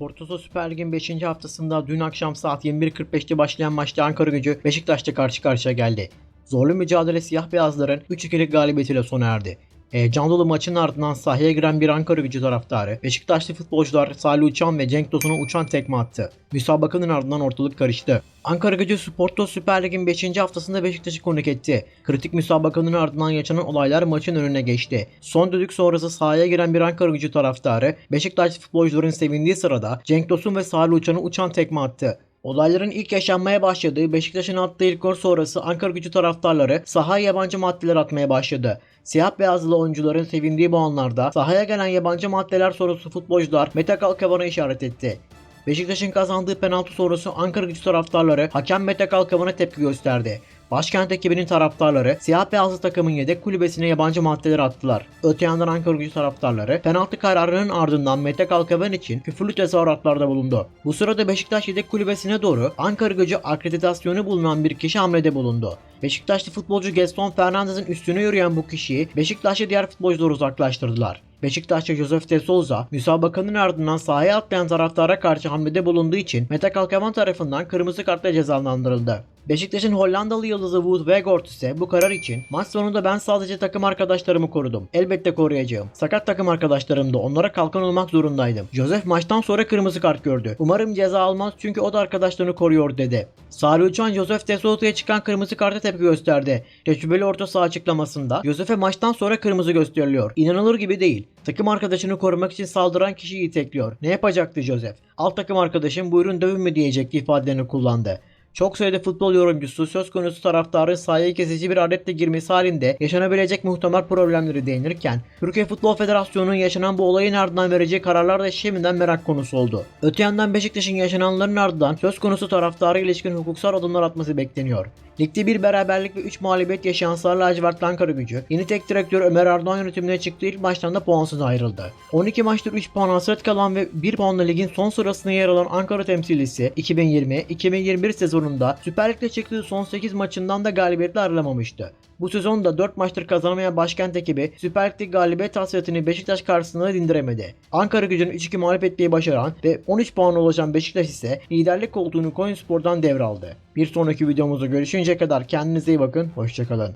Portoso Süper Lig'in 5. haftasında dün akşam saat 21.45'te başlayan maçta Ankara gücü Beşiktaş'ta karşı karşıya geldi. Zorlu mücadele siyah beyazların 3-2'lik galibiyetiyle sona erdi. E, can dolu maçın ardından sahaya giren bir Ankara gücü taraftarı Beşiktaşlı futbolcular Salih Uçan ve Cenk Tosun'a uçan tekme attı. Müsabakanın ardından ortalık karıştı. Ankara gücü Sporto Süper Lig'in 5. haftasında Beşiktaş'ı konuk etti. Kritik müsabakanın ardından yaşanan olaylar maçın önüne geçti. Son düdük sonrası sahaya giren bir Ankara gücü taraftarı Beşiktaşlı futbolcuların sevindiği sırada Cenk Tosun ve Salih Uçan'a uçan tekme attı. Olayların ilk yaşanmaya başladığı Beşiktaş'ın attığı ilk gol sonrası Ankara gücü taraftarları sahaya yabancı maddeler atmaya başladı. Siyah beyazlı oyuncuların sevindiği bu anlarda sahaya gelen yabancı maddeler sonrası futbolcular Mete Kalkavan'a işaret etti. Beşiktaş'ın kazandığı penaltı sonrası Ankara gücü taraftarları hakem Mete Kalkavan'a tepki gösterdi. Başkent ekibinin taraftarları siyah beyazlı takımın yedek kulübesine yabancı maddeler attılar. Öte yandan Ankara gücü taraftarları penaltı kararının ardından Mete Kalkavan için küfürlü tezahüratlarda bulundu. Bu sırada Beşiktaş yedek kulübesine doğru Ankara gücü akreditasyonu bulunan bir kişi hamlede bulundu. Beşiktaşlı futbolcu Gaston Fernandez'in üstüne yürüyen bu kişiyi Beşiktaşlı diğer futbolcular uzaklaştırdılar. Beşiktaşlı Josef de Souza, müsabakanın ardından sahaya atlayan taraftara karşı hamlede bulunduğu için Mete Kalkavan tarafından kırmızı kartla cezalandırıldı. Beşiktaş'ın Hollandalı yıldızı Wout Weghorst ise bu karar için maç sonunda ben sadece takım arkadaşlarımı korudum. Elbette koruyacağım. Sakat takım arkadaşlarım da onlara kalkan olmak zorundaydım. Josef maçtan sonra kırmızı kart gördü. Umarım ceza almaz çünkü o da arkadaşlarını koruyor dedi. Salih Uçan Josef de Souta'ya çıkan kırmızı karta tepki gösterdi. Tecrübeli orta saha açıklamasında Josef'e maçtan sonra kırmızı gösteriliyor. İnanılır gibi değil. Takım arkadaşını korumak için saldıran kişiyi itekliyor. Ne yapacaktı Josef? Alt takım arkadaşım buyurun dövün mü diyecekti ifadelerini kullandı. Çok sayıda futbol yorumcusu söz konusu taraftarın sahaya kesici bir adetle girmesi halinde yaşanabilecek muhtemel problemleri değinirken Türkiye Futbol Federasyonu'nun yaşanan bu olayın ardından vereceği kararlar da şimdiden merak konusu oldu. Öte yandan Beşiktaş'ın yaşananların ardından söz konusu taraftarı ilişkin hukuksal adımlar atması bekleniyor. Ligde bir beraberlik ve 3 mağlubiyet yaşayan Sarı Lacivert Ankara gücü yeni tek direktör Ömer Erdoğan yönetimine çıktığı ilk maçtan da puansız ayrıldı. 12 maçtır 3 puan hasret kalan ve 1 puanla ligin son sırasına yer alan Ankara temsilcisi 2020-2021 sezonunda Süper Lig'de çıktığı son 8 maçından da galibiyetle ayrılamamıştı. Bu sezonda 4 maçtır kazanamayan başkent ekibi Süper Lig'de galibiyet hasretini Beşiktaş karşısında dindiremedi. Ankara gücünü 3-2 mağlup etmeyi başaran ve 13 puana ulaşan Beşiktaş ise liderlik koltuğunu Koyunspor'dan devraldı. Bir sonraki videomuzda görüşünceye kadar kendinize iyi bakın, hoşçakalın.